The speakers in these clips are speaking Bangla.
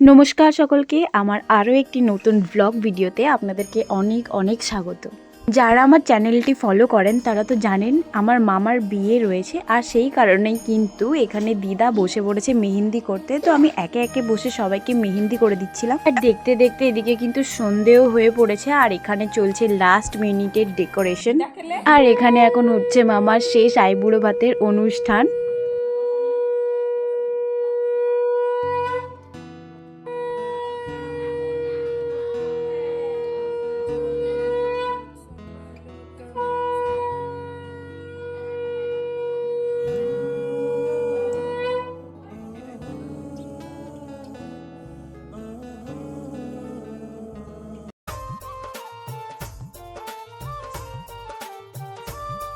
নমস্কার সকলকে, আমার আরও একটি নতুন ব্লগ ভিডিওতে আপনাদেরকে অনেক অনেক স্বাগত। যারা আমার চ্যানেলটি ফলো করেন, তারা তো জানেন আমার মামার বিয়ে রয়েছে, আর সেই কারণেই কিন্তু এখানে দিদা বসে পড়েছে মেহেন্দি করতে। তো আমি একে একে বসে সবাইকে মেহেন্দি করে দিচ্ছিলাম। আর দেখতে দেখতে এদিকে কিন্তু সন্ধেও হয়ে পড়েছে, আর এখানে চলছে লাস্ট মিনিটের ডেকোরেশন আর এখানে এখন হচ্ছে মামার শেষ আইবুড়ো ভাতের অনুষ্ঠান।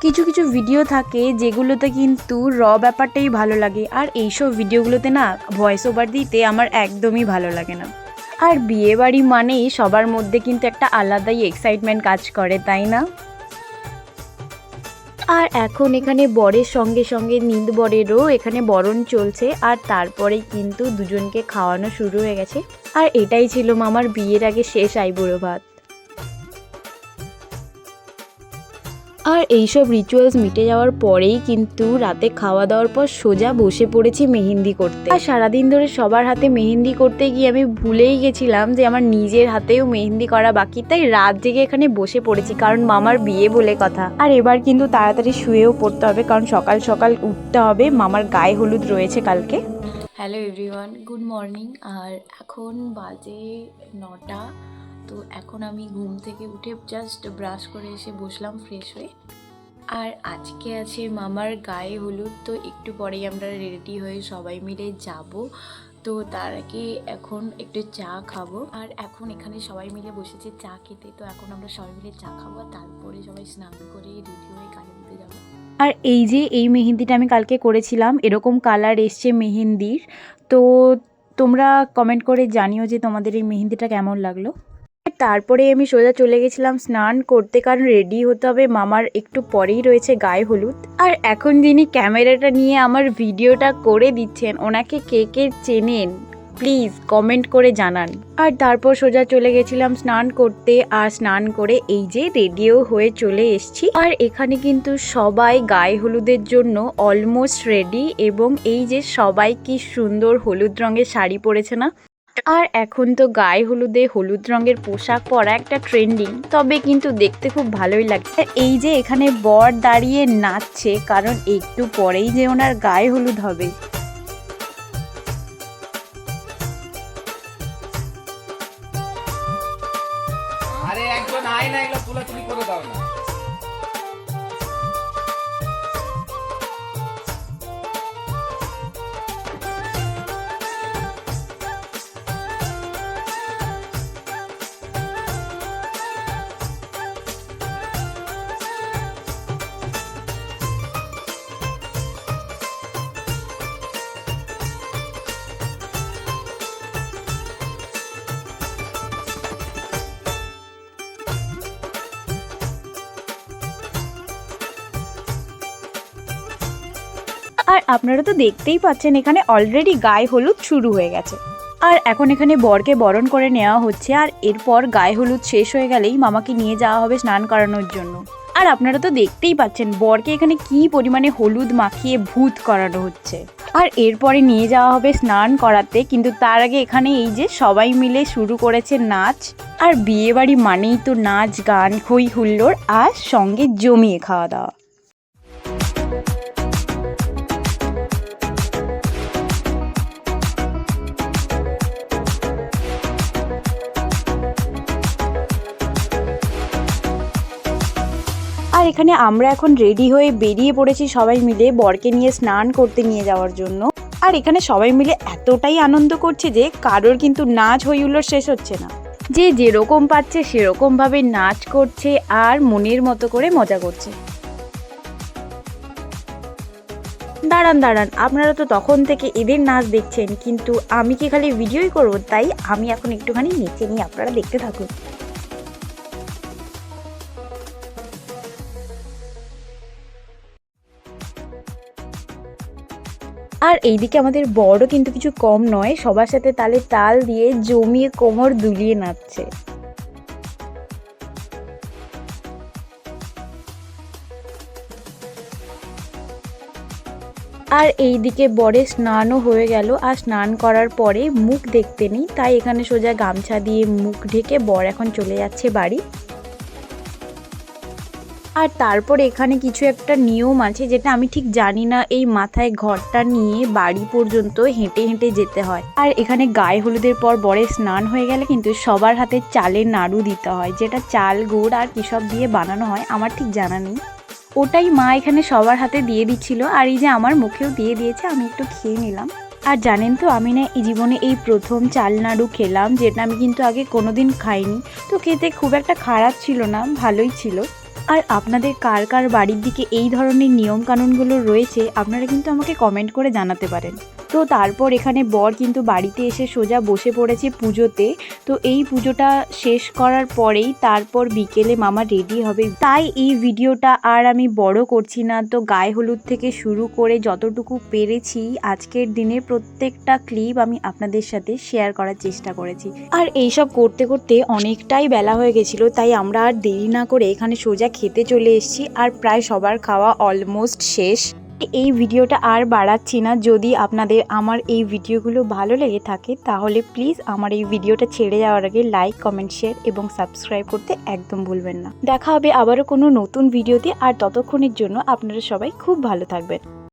কিছু কিছু ভিডিও থাকে যেগুলোতে কিন্তু র ব্যাপারটাই ভালো লাগে। আর এইসব ভিডিওগুলোতে না ভয়েস ওভার দিতে আমার একদমই ভালো লাগে না। আর বিয়ে বাড়ি মানেই সবার মধ্যে কিন্তু একটা আলাদাই এক্সাইটমেন্ট কাজ করে, তাই না? আর এখন এখানে বরের সঙ্গে সঙ্গে নিন্দ বরেরও এখানে বরণ চলছে। আর তারপরে কিন্তু দুজনকে খাওয়ানো শুরু হয়ে গেছে। আর এটাই ছিল মামার বিয়ের আগে শেষ আইবুড়ো ভাত। আর এইসব রিচুয়ালস মিটে যাওয়ার পরেই কিন্তু রাতে খাওয়া দাওয়ার পর সোজা বসে পড়েছি মেহেন্দি করতে। আর সারাদিন ধরে সবার হাতে মেহেন্দি করতে গিয়ে আমি ভুলেই গেছিলাম যে আমার নিজের হাতেও মেহেন্দি করা বাকি, তাই রাত জেগে এখানে বসে পড়েছি, কারণ মামার বিয়ে বলে কথা। আর এবার কিন্তু তাড়াতাড়ি শুয়েও পড়তে হবে, কারণ সকাল সকাল উঠতে হবে, মামার গায়ে হলুদ রয়েছে কালকে। হ্যালো এভরিওয়ান গুড মর্নিং আর এখন বাজে নটা। তো এখন আমি ঘুম থেকে উঠে জাস্ট ব্রাশ করে এসে বসলাম ফ্রেশ হয়ে। আর আজকে আছে মামার গায়ে হলুদ, তো একটু পরেই আমরা রেডি হয়ে সবাই মিলে যাব। তো তার আগে এখন একটু চা খাব। আর এখন এখানে সবাই মিলে বসেছে চা খেতে, তো এখন আমরা সবাই মিলে চা খাব। তারপরে সবাই স্নান করে রেডি হয়ে গাড়ি দিতে যাব। আর এই যে এই মেহেন্দিটা আমি কালকে করেছিলাম, এরকম কালার এসছে মেহেন্দির। তো তোমরা কমেন্ট করে জানিও যে তোমাদের এই মেহেন্দিটা কেমন লাগল। তারপরে আমি সোজা চলে গেছিলাম স্নান করতে, কারণ রেডি হতে হবে। মামার একটু পরেই রয়েছে গায়ে হলুদ। আর এখন যিনি ক্যামেরাটা নিয়ে আমার ভিডিওটা করে দিচ্ছেন, ওনাকে কে কে চেনেন প্লিজ কমেন্ট করে জানান। আর তারপর সোজা চলে গেছিলাম স্নান করতে, আর স্নান করে এই যে রেডিও হয়ে চলে এসছি। আর এখানে কিন্তু সবাই গায়ে হলুদের জন্য অলমোস্ট রেডি এবং এই যে সবাই কি সুন্দর হলুদ রঙের শাড়ি পরেছে না? আর এখন তো গায়ে হলুদে হলুদ রঙের পোশাক পরা একটা ট্রেন্ডিং তবে কিন্তু দেখতে খুব ভালোই আর এই যে এখানে বর দাঁড়িয়ে নাচছে, কারণ একটু পরেই যে ওনার গায়ে হলুদ হবে। আর আপনারা তো দেখতেই পাচ্ছেন, এখানে অলরেডি গায়ে হলুদ শুরু হয়ে গেছে। আর এখন এখানে বরকে বরণ করে নেওয়া হচ্ছে, আর এরপর গায়ে হলুদ শেষ হয়ে গেলেই মামাকে নিয়ে যাওয়া হবে স্নান করানোর জন্য। আর আপনারা তো দেখতেই পাচ্ছেন, বরকে এখানে কি পরিমাণে হলুদ মাখিয়ে ভূত করানো হচ্ছে। আর এরপরে নিয়ে যাওয়া হবে স্নান করাতে, কিন্তু তার আগে এখানে এই যে সবাই মিলে শুরু করেছে নাচ, আর বিয়ে বাড়ি মানেই তো নাচ, গান, হই হুল্লোড়, আর সঙ্গে জমিয়ে খাওয়া দাওয়া। আর এখানে আমরা এখন রেডি হয়ে বেরিয়ে পড়েছি সবাই মিলে বরকে নিয়ে স্নান করতে নিয়ে যাওয়ার জন্য। আর এখানে সবাই মিলে এতটাই আনন্দ করছে যে কারোর কিন্তু নাচ হই হুল্লোড় শেষ হচ্ছে না। যে যেরকম পাচ্ছে সেরকমভাবে নাচ করছে আর মনের মতো করে মজা করছে। দাঁড়ান দাঁড়ান, আপনারা তো তখন থেকে এদের নাচ দেখছেন, কিন্তু আমি কি খালি ভিডিওই করব? তাই আমি এখন একটুখানি নেচে নিয়ে আপনারা দেখতে থাকুন। আর এইদিকে আমাদের বড়ও কিন্তু কিছু কম নয়, সবার সাথে তালে তাল দিয়ে জমিয়ে কোমর দুলিয়ে নাচছে। আর এইদিকে বরের স্নানও হয়ে গেল, আর স্নান করার পরে মুখ দেখতে নেই, তাই এখানে সোজা গামছা দিয়ে মুখ ঢেকে বর এখন চলে যাচ্ছে বাড়ি। আর তারপর এখানে কিছু একটা নিয়ম আছে যেটা আমি ঠিক জানি না, এই মাথায় ঘরটা নিয়ে বাড়ি পর্যন্ত হেঁটে হেঁটে যেতে হয়। আর এখানে গায়ে হলুদের পর বরের স্নান হয়ে গেলে কিন্তু সবার হাতে চালের নাড়ু দিতে হয়, যেটা চাল, গুড় আর কিসব দিয়ে বানানো হয়, আমার ঠিক জানা নেই। ওটাই মা এখানে সবার হাতে দিয়ে দিচ্ছিল আর এই যে আমার মুখেও দিয়ে দিয়েছে, আমি একটু খেয়ে নিলাম। আর জানেন তো, আমি না এই জীবনে এই প্রথম চাল নাড়ু খেলাম, যেটা আমি কিন্তু আগে কোনোদিন খাইনি। তো খেতে খুব একটা খারাপ ছিল না, ভালোই ছিল। আর আপনাদের কার কার বাড়ির দিকে এই ধরনের নিয়ম কানুনগুলো রয়েছে, আপনারা কিন্তু আমাকে কমেন্ট করে জানাতে পারেন। তো তারপর এখানে বর কিন্তু বাড়িতে এসে সোজা বসে পড়েছে পুজোতে। তো এই পুজোটা শেষ করার পরেই তারপর বিকেলে মামা রেডি হবে। তাই এই ভিডিওটা আর আমি বড় করছি না। তো গায়ে হলুদ থেকে শুরু করে যতটুকু পেরেছি, আজকের দিনের প্রত্যেকটা ক্লিপ আমি আপনাদের সাথে শেয়ার করার চেষ্টা করেছি। আর এইসব করতে করতে অনেকটাই বেলা হয়ে গেছিল, তাই আমরা আর দেরি না করে এখানে সোজা খেতে চলে এসেছি আর প্রায় সবার খাওয়া অলমোস্ট শেষ। এই ভিডিওটা আর বাড়াচ্ছি না। যদি আপনাদের আমার এই ভিডিওগুলো ভালো লেগে থাকে, তাহলে প্লিজ আমার এই ভিডিওটা ছেড়ে যাওয়ার আগে লাইক কমেন্ট শেয়ার এবং সাবস্ক্রাইব করতে একদম ভুলবেন না। দেখা হবে আবারও কোনো নতুন ভিডিওতে। আর ততক্ষণের জন্য আপনারা সবাই খুব ভালো থাকবেন।